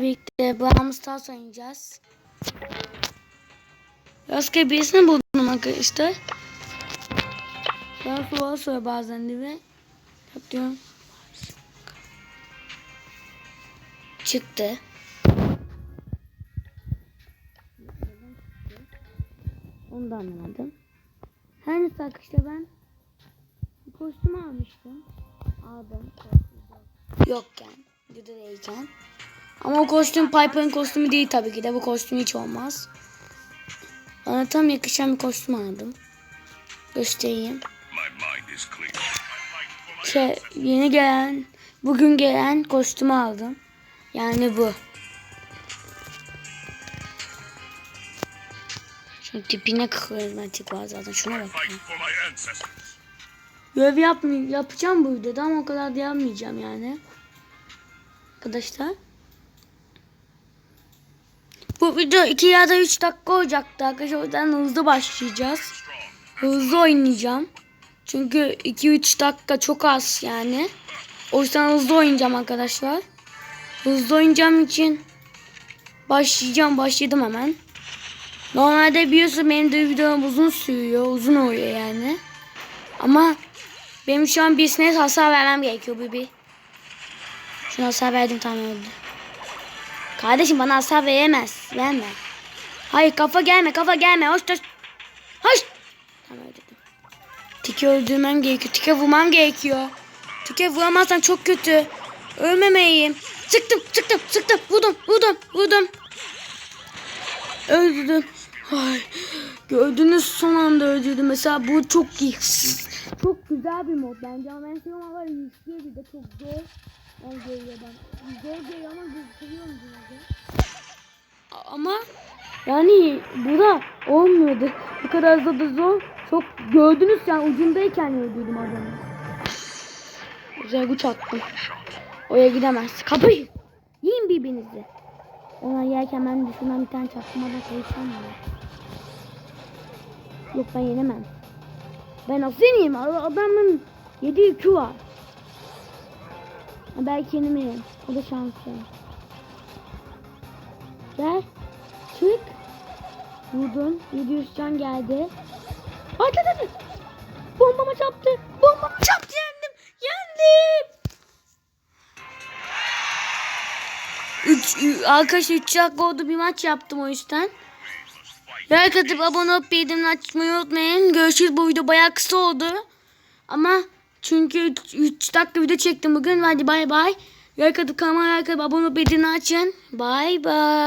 birlikte Brawl Stars oynayacağız. Rastgele birisini buldum arkadaşlar. Ben suya sonra bazen de ve yapıyorum. Çıktı. Onu da anlamadım. Her neyse arkadaşlar ben kostüm almıştım. Aldım. Yokken. Videodayken. Ama o kostüm Piper'ın kostümü değil tabii ki de. Bu kostüm hiç olmaz. Bana tam yakışan bir kostüm aldım. Göstereyim. Şey, yeni gelen, bugün gelen kostümü aldım. Yani bu. Şu tipine tip var zaten. Şuna bak. Görev yapmay yapacağım bu videoda ama o kadar da yapmayacağım yani. Arkadaşlar. Bu video 2 ya da 3 dakika olacaktı arkadaşlar. O yüzden hızlı başlayacağız. Hızlı oynayacağım. Çünkü 2-3 dakika çok az yani. O yüzden hızlı oynayacağım arkadaşlar. Hızlı oynayacağım için başlayacağım. Başladım hemen. Normalde biliyorsun benim de videom uzun sürüyor. Uzun oluyor yani. Ama benim şu an birisine hasar vermem gerekiyor bu bir. Şuna hasar verdim tamam öldü. Kardeşim bana hasar veremez. Verme. Hayır kafa gelme kafa gelme. Hoş hoş. Hoş. Tamam. Tike öldürmem gerekiyor. Tike vurmam gerekiyor. Tike vuramazsam çok kötü. Ölmemeliyim. Sıktım sıktım sıktım. Vurdum vurdum vurdum. Öldürdüm. Ay, gördünüz son anda öldürdüm. Mesela bu çok iyi. Çok güzel bir mod bence ama ama yüklüyor bir de çok zor. Yani geliyor. Zor geliyor ama seviyorum bunu. Ama yani bu da olmuyordu. Bu kadar da, da zor. Çok gördünüz yani ucundayken öldürdüm adamı. Güzel güç attım. Oraya gidemez. Kapıyı. Yiyin birbirinizi. Onlar yerken ben düşünmem bir tane çaktırmadan konuşamam. Yok ben yenemem. Ben nasıl yeneyim? Ad- Adamın 7 yükü var. Belki yenemeyiz. O da şanslı. Gel. Çık. Vurdun. 700 can geldi. Dur. Bombama çarptı. Bombama çarptı yendim. Yendim. 3 arkadaşlar 3 dakika oldu bir maç yaptım o yüzden. Like atıp abone olup bildirimleri açmayı unutmayın. Görüşürüz. Bu video bayağı kısa oldu. Ama çünkü 3 dakika video çektim bugün. Hadi bay bay. Like atıp kanalıma like abone olup açın. Bay bay.